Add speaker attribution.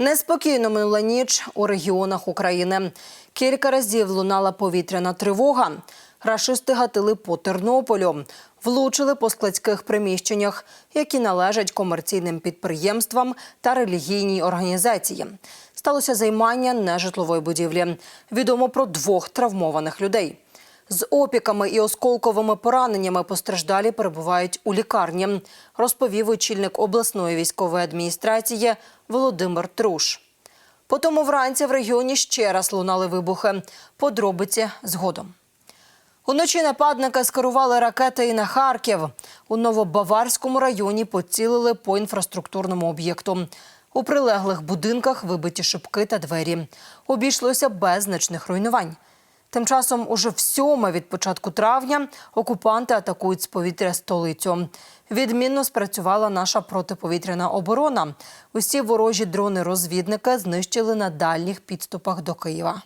Speaker 1: Неспокійно минула ніч у регіонах України. Кілька разів лунала повітряна тривога. Рашисти гатили по Тернополю, влучили по складських приміщеннях, які належать комерційним підприємствам та релігійній організації. Сталося займання нежитлової будівлі. Відомо про двох травмованих людей. З опіками і осколковими пораненнями постраждалі перебувають у лікарні, розповів очільник обласної військової адміністрації Володимир Труш. Потім вранці в регіоні ще раз лунали вибухи. Подробиці згодом. Уночі нападники скерували ракети і на Харків. У Новобаварському районі поцілили по інфраструктурному об'єкту. У прилеглих будинках вибиті шибки та двері. Обійшлося без значних руйнувань. Тим часом, уже в сьоме від початку травня окупанти атакують з повітря столицю. Відмінно спрацювала наша протиповітряна оборона. Усі ворожі дрони-розвідники знищили на дальніх підступах до Києва.